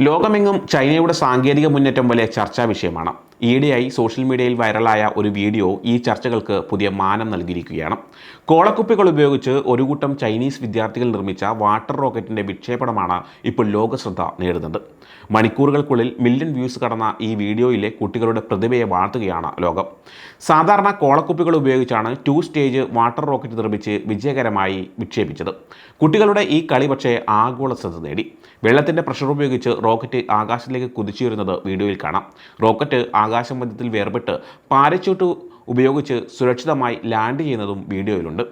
ലോകമെങ്ങും ചൈനയുടെ സാങ്കേതിക മുന്നേറ്റം വലിയ ചർച്ചാ വിഷയമാണ്. ഈയിടെയായി സോഷ്യൽ മീഡിയയിൽ വൈറലായ ഒരു വീഡിയോ ഈ ചർച്ചകൾക്ക് പുതിയ മാനം നൽകിയിരിക്കുകയാണ്. കോളക്കുപ്പികൾ ഉപയോഗിച്ച് ഒരു കൂട്ടം ചൈനീസ് വിദ്യാർത്ഥികൾ നിർമ്മിച്ച വാട്ടർ റോക്കറ്റിന്റെ വിക്ഷേപണമാണ് ഇപ്പോൾ ലോകശ്രദ്ധ നേടുന്നത്. മണിക്കൂറുകൾക്കുള്ളിൽ മില്യൺ വ്യൂസ് കടന്ന ഈ വീഡിയോയിലെ കുട്ടികളുടെ പ്രതിഭയെ വാഴ്ത്തുകയാണ് ലോകം. സാധാരണ കോളക്കുപ്പികൾ ഉപയോഗിച്ചാണ് ടു സ്റ്റേജ് വാട്ടർ റോക്കറ്റ് നിർമ്മിച്ച് വിജയകരമായി വിക്ഷേപിച്ചത്. കുട്ടികളുടെ ഈ കളി പക്ഷേ ആഗോള ശ്രദ്ധ നേടി. വെള്ളത്തിന്റെ പ്രഷർ ഉപയോഗിച്ച് റോക്കറ്റ് ആകാശത്തിലേക്ക് കുതിച്ചുയരുന്നത് വീഡിയോയിൽ കാണാം. റോക്കറ്റ് ആകാശമധ്യത്തിൽ വേർപെട്ട് പാരച്യൂട്ട് ഉപയോഗിച്ച് സുരക്ഷിതമായി ലാൻഡ് ചെയ്യുന്നതും വീഡിയോയിലുണ്ട്.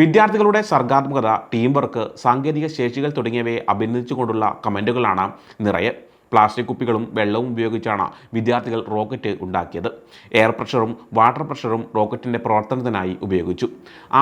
വിദ്യാർത്ഥികളുടെ സർഗാത്മകത ടീം വർക്ക് സാങ്കേതിക ശേഷികൾ തുടങ്ങിയവയെ അഭിനന്ദിച്ചുകൊണ്ടുള്ള കമന്റുകളാണ് നിറയെ. പ്ലാസ്റ്റിക് കുപ്പികളും വെള്ളവും ഉപയോഗിച്ചാണ് വിദ്യാർത്ഥികൾ റോക്കറ്റ് ഉണ്ടാക്കിയത്. എയർ പ്രഷറും വാട്ടർ പ്രഷറും റോക്കറ്റിന്റെ പ്രവർത്തനത്തിനായി ഉപയോഗിച്ചു.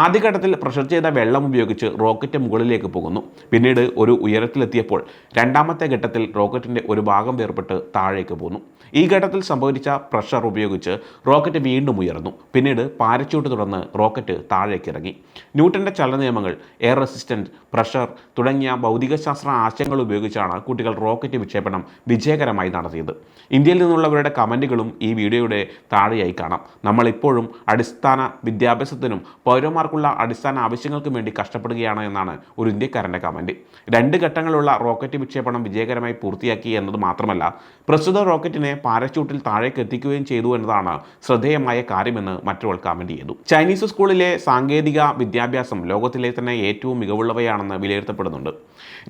ആദ്യഘട്ടത്തിൽ പ്രഷർ ചെയ്ത വെള്ളം ഉപയോഗിച്ച് റോക്കറ്റ് മുകളിലേക്ക് പോകുന്നു. പിന്നീട് ഒരു ഉയരത്തിലെത്തിയപ്പോൾ രണ്ടാമത്തെ ഘട്ടത്തിൽ റോക്കറ്റിന്റെ ഒരു ഭാഗം വേർപെട്ട് താഴേക്ക് പോകുന്നു ഈ ഘട്ടത്തിൽ സംഭവിച്ച പ്രഷർ ഉപയോഗിച്ച് റോക്കറ്റ് വീണ്ടും ഉയർന്നു. പിന്നീട് പാരച്യൂട്ട് തുടർന്ന് റോക്കറ്റ് താഴേക്ക് ഇറങ്ങി. ന്യൂട്ടന്റെ ചലന നിയമങ്ങൾ എയർ റെസിസ്റ്റന്റ് പ്രഷർ തുടങ്ങിയ ഭൗതികശാസ്ത്ര ആശയങ്ങൾ ഉപയോഗിച്ചാണ് കുട്ടികൾ റോക്കറ്റ് വിക്ഷേപണം വിജയകരമായി നടത്തിയത്. ഇന്ത്യയിൽ നിന്നുള്ളവരുടെ കമന്റുകളും ഈ വീഡിയോയുടെ താഴെയായി കാണാം. നമ്മളിപ്പോഴും അടിസ്ഥാന വിദ്യാഭ്യാസത്തിനും പൗരന്മാർക്കുള്ള അടിസ്ഥാന ആവശ്യങ്ങൾക്കും വേണ്ടി കഷ്ടപ്പെടുകയാണ് എന്നാണ് ഒരു ഇന്ത്യക്കാരന്റെ കമന്റ് രണ്ട് ഘട്ടങ്ങളുള്ള റോക്കറ്റ് വിക്ഷേപണം വിജയകരമായി പൂർത്തിയാക്കി എന്നത് മാത്രമല്ല പ്രസ്തുത റോക്കറ്റിനെ പാരച്യൂട്ടിൽ താഴേക്ക് എത്തിക്കുകയും ചെയ്തു എന്നതാണ് ശ്രദ്ധേയമായ കാര്യമെന്ന് മറ്റൊരാൾ കമന്റ് ചെയ്തു. ചൈനീസ് സ്കൂളിലെ സാങ്കേതിക വിദ്യാഭ്യാസം ലോകത്തിലെ തന്നെ ഏറ്റവും മികവുള്ളവയാണെന്ന് വിലയിരുത്തപ്പെടുന്നുണ്ട്.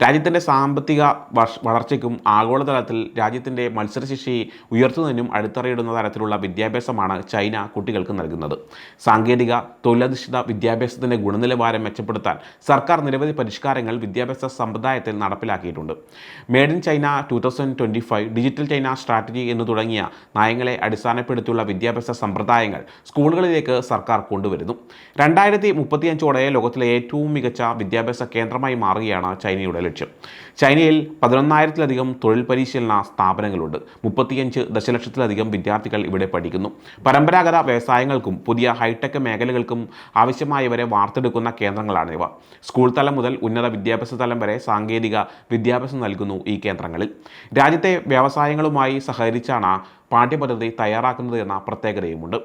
രാജ്യത്തിന്റെ സാമ്പത്തിക വളർച്ചയ്ക്കും വളർച്ചയ്ക്കും ആഗോളതലത്തിൽ രാജ്യത്തിന്റെ മത്സരശേഷി ഉയർത്തുന്നതിനും അടിത്തറയിടുന്ന തരത്തിലുള്ള വിദ്യാഭ്യാസമാണ് ചൈന കുട്ടികൾക്ക് നൽകുന്നത്. സാങ്കേതിക തൊഴിലധിഷ്ഠിത വിദ്യാഭ്യാസത്തിന്റെ ഗുണനിലവാരം മെച്ചപ്പെടുത്താൻ സർക്കാർ നിരവധി പരിഷ്കാരങ്ങൾ വിദ്യാഭ്യാസ സമ്പ്രദായത്തിൽ നടപ്പിലാക്കിയിട്ടുണ്ട്. Made in China two thousand twenty five digital China strategy എന്ന് തുടങ്ങിയ നയങ്ങളെ അടിസ്ഥാനപ്പെടുത്തിയുള്ള വിദ്യാഭ്യാസ സമ്പ്രദായങ്ങൾ സ്കൂളുകളിലേക്ക് സർക്കാർ കൊണ്ടുവരുന്നു. രണ്ടായിരത്തി മുപ്പത്തിയഞ്ചോടെ ലോകത്തിലെ ഏറ്റവും മികച്ച വിദ്യാഭ്യാസ കേന്ദ്രമായി മാറുകയാണ് ചൈനയുടെ ലക്ഷ്യം. ചൈനയിൽ പതിനൊന്നായിരത്തിലധികം തൊഴിൽ പരിശീലന സ്ഥാപനങ്ങളുണ്ട്. മുപ്പത്തിയഞ്ച് ദശലക്ഷത്തിലധികം വിദ്യാർത്ഥികൾ ഇവിടെ പഠിക്കുന്നു. പരമ്പരാഗത വ്യവസായങ്ങൾക്കും പുതിയ ഹൈടെക് മേഖലകൾക്കും ആവശ്യമായവരെ വാർത്തെടുക്കുന്ന കേന്ദ്രങ്ങളാണിവ സ്കൂൾ തലം മുതൽ ഉന്നത വിദ്യാഭ്യാസ തലം വരെ സാങ്കേതിക വിദ്യാഭ്യാസം നൽകുന്നു ഈ കേന്ദ്രങ്ങളിൽ. രാജ്യത്തെ വ്യവസായങ്ങളുമായി സഹകരിച്ചാണ് പാഠ്യപദ്ധതി തയ്യാറാക്കുന്നത് എന്ന പ്രത്യേകതയുമുണ്ട്.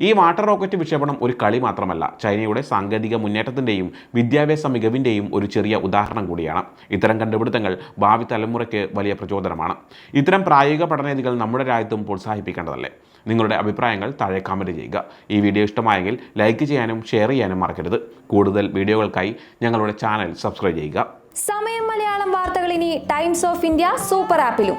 ഈ വാട്ടർ റോക്കറ്റ് വിക്ഷേപണം ഒരു കളി മാത്രമല്ല ചൈനയുടെ സാങ്കേതിക മുന്നേറ്റത്തിന്റെയും വിദ്യാഭ്യാസ മികവിന്റെയും ഒരു ചെറിയ ഉദാഹരണം കൂടിയാണ്. ഇത്തരം കണ്ടുപിടുത്തങ്ങൾ ഭാവി തലമുറയ്ക്ക് വലിയ പ്രചോദനമാണ്. ഇത്തരം പ്രായോഗിക പഠനരീതികൾ നമ്മുടെ രാജ്യത്തും പ്രോത്സാഹിപ്പിക്കേണ്ടതല്ലേ? നിങ്ങളുടെ അഭിപ്രായങ്ങൾ താഴെ കമന്റ് ചെയ്യുക. ഈ വീഡിയോ ഇഷ്ടമായെങ്കിൽ ലൈക്ക് ചെയ്യാനും ഷെയർ ചെയ്യാനും മറക്കരുത്. കൂടുതൽ വീഡിയോകൾക്കായി ഞങ്ങളുടെ ചാനൽ സബ്സ്ക്രൈബ് ചെയ്യുക. സമയം മലയാളം വാർത്തകൾ ഇനി ടൈംസ് ഓഫ് ഇന്ത്യ സൂപ്പർ ആപ്പിലും